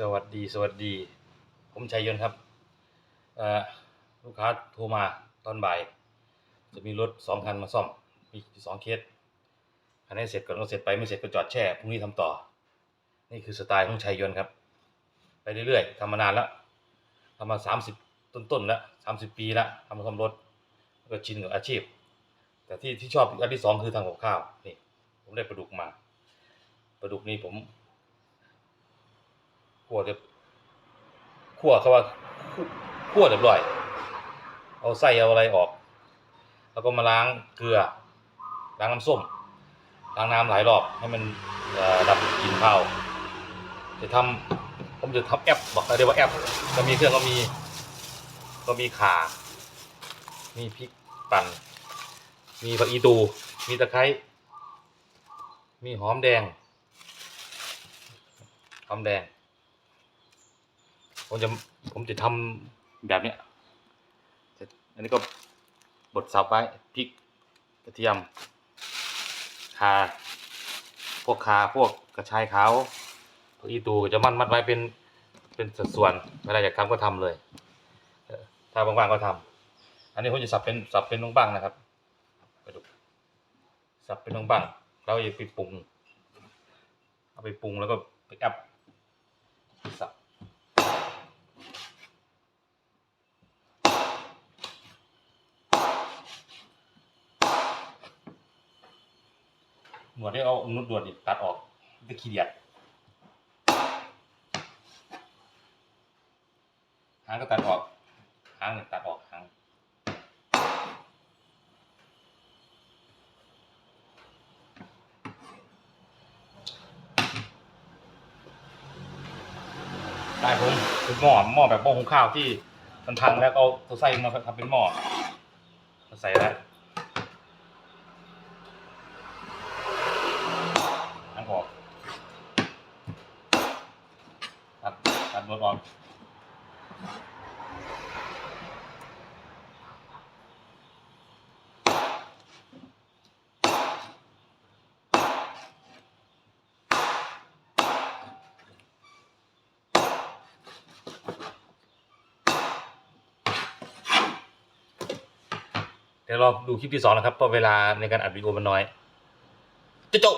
สวัสดีสวัสดี ผมชัยยนต์ครับลูกค้าโทรมาตอนบ่าย จะมีรถสองคันมาซ่อม มีสองเคสคันนี้เสร็จก่อนก็เสร็จไปไม่เสร็จก็จอดแช่พรุ่งนี้ทำต่อ นี่คือสไตล์ของชัยยนต์ครับ ไปเรื่อยๆทำมานานแล้วทำมาสามสิบต้นๆแล้วสามสิบปีแล้วทำมาซ่อมรถก็ชินกับอาชีพ แต่ที่ที่ชอบอันที่สองคือทำกับข้าวนี่ผมได้ปลาดุกมาปลาดุกนี่ผม คั่วเรียบคั่วเขาว่าคั่วเรียบร้อย เอาไส้เอาอะไรออก แล้วก็มาล้างเกลือ ล้างน้ำส้ม ล้างน้ำหลายรอบให้มันดับกลิ่นข้าว จะทำผมจะทำแอปบอกเรียกว่าแอปก็มีเครื่องก็มี ก็มีข่ามีพริกปั่น มีผักอีตู มีตะไคร้ มีหอมแดง หอมแดง ผมจะผมจะทำแบบเนี้ยอันนี้ก็บดสับไว้พริกกระเทียมขาพวกขาพวกกระชายขาวพวกอีตูจะมัดมัดไว้เป็นเป็นสัดส่วนเวลาอยากทำก็ทำเลยถ้าว่างๆก็ทำอันนี้ผมจะสับเป็นสับเป็นบ้างๆนะครับไปดูสับเป็นบ้างๆแล้วอย่าไปปรุงเอาไปปรุงแล้วก็ไปแอปสับ วดที่เอานุดหนวดนี่ตัดออกจะขี้เดียดหางก็ตัดออกหางเนี่ยตัดออกหางได้ผมเป็นหม้อหม้อแบบหม้อหุงข้าวที่มันพังแล้วเอาตัวไส้มาทำเป็นหม้อใส่แล้ว ทางออกตัดตัด รถออกเดี๋ยวเราดูคลิปที่สองนะครับเพราะเวลาในการอัดวิดีโอมันน้อยจะจบ